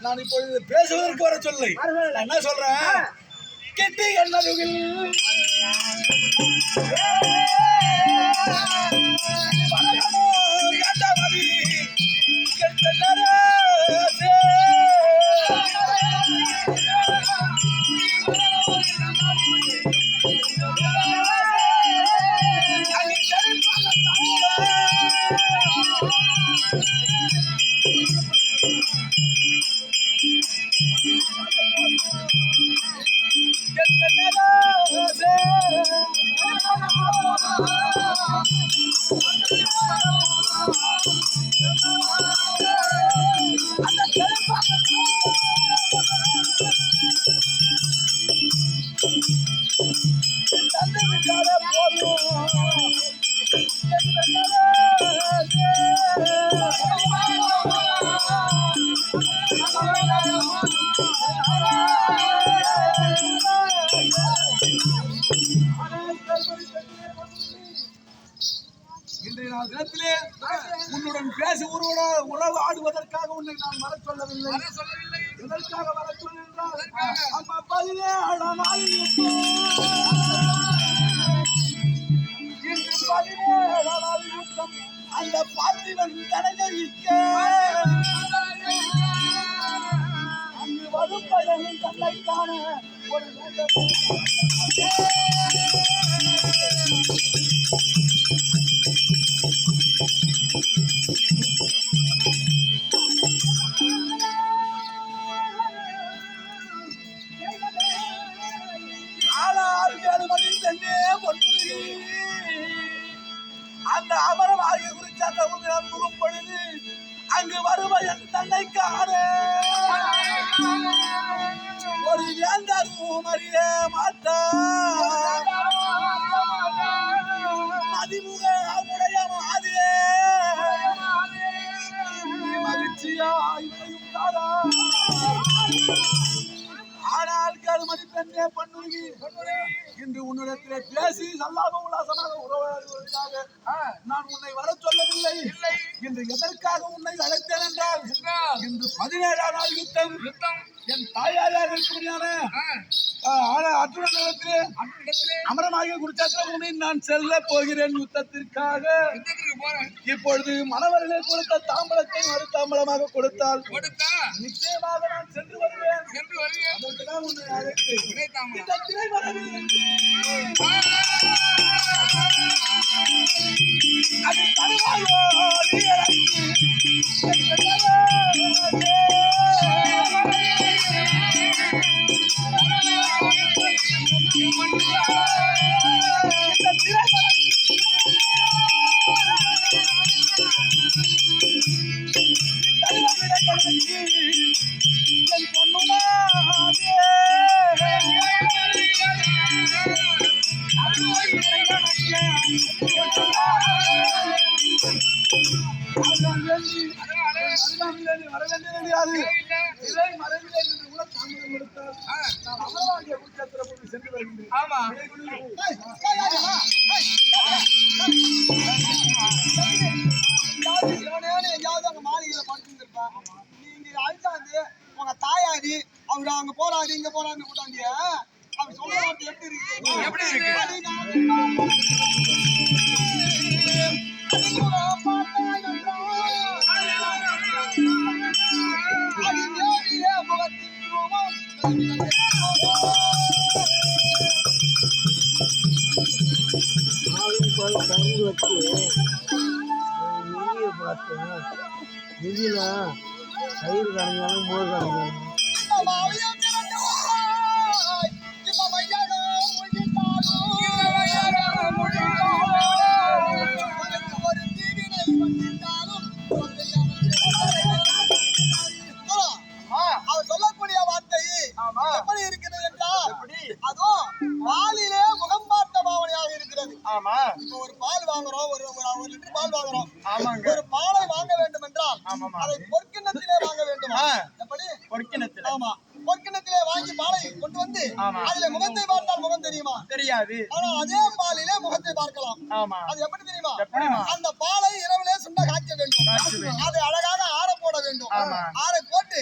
நான் இப்பொழுது பேசுவதற்கு வர சொல்லை. நான் என்ன சொல்றேன்? கெட்டி கண்ணருகில் இன்றைய நாள் தினத்திலே உன்னுடன் பேசி உருவட உறவு ஆடுவதற்காக உன்னை நான் வர சொல்லவில்லை. எதற்காக வர சொன்னென்றால் அம்மா பதினேழாம் அந்த பார்த்திவன் தனஜயிக்க அங்கு வரும் பழகும் தன்னை காண ஒரு முகம் பொழுது அங்கு வருவயன் தன்னை காண. ஒரு வேந்தரும் அறிய மாட்டார் பெண்ணே பண்ணுகி இன்று உன்னிடத்திலே பேசி சல்லாப உல்லாசமாக உறவாடுவதற்காக நான் உன்னை வர சொல்லவில்லை. இன்று எதற்காக உன்னை அழைத்தேன் என்றால் இன்று பதினேழாம் நாள் யுத்தம். என் தாயாராக இருக்கக்கூடியான அர்ஜுன நிலத்திலே அமரமாக குருச்சாத்திர நான் செல்ல போகிறேன் யுத்தத்திற்காக. இப்பொழுது மணவர்களே கொடுத்த தாம்பலத்தை ஒரு தாம்பலமாக கொடுத்தால் நிச்சயமாக நான் சென்று வருவேன். அதற்குதான் உன்னை அழைத்து இந்த திரைமறைவில் நின்று அது தருவாயோ திரைமறைவில் என் பொண்ணுமாவே ஆமா உங்க தாயாரி அவர் அங்க போறாரு இங்க போறாருன்னு கூட்டாங்க அவர் சொல்ற எப்படி இருக்கு எப்படி இருக்கு? வச்சு. நெய்யை பார்த்தேன் நெய்யில் தயிர் கடைஞ்சாலும் மோர் கடைஞ்சாலும் சொல்லக்கூடிய வார்த்தை. எப்படி இருக்கிறது என்றால் அதுவும் பாலிலே முகம் ஆமா. இப்போ ஒரு பால் வாங்குறோம் ஒரு ஒரு லிட்டர் பால் வாங்குறோம். ஆமாங்க. ஒரு பாலை வாங்க வேண்டும் என்றால். அதை பொற்கிண்ணத்திலே வாங்க வேண்டும். எப்படி? பொற்கிணத்துல ஆமா. பொற்கிண்ணத்திலே வாங்கி பாலை கொண்டு வந்து. அதுல முகத்தை பார்த்தால் முகம் தெரியுமா? தெரியாது. ஆனா அதே பாலிலே முகத்தை பார்க்கலாம். ஆமா. அது எப்படி தெரியுமா? அந்த பாலை இரவிலே சுண்ட காய்ச்ச வேண்டும். அதை அழகாக ஆற போட வேண்டும். ஆற போட்டு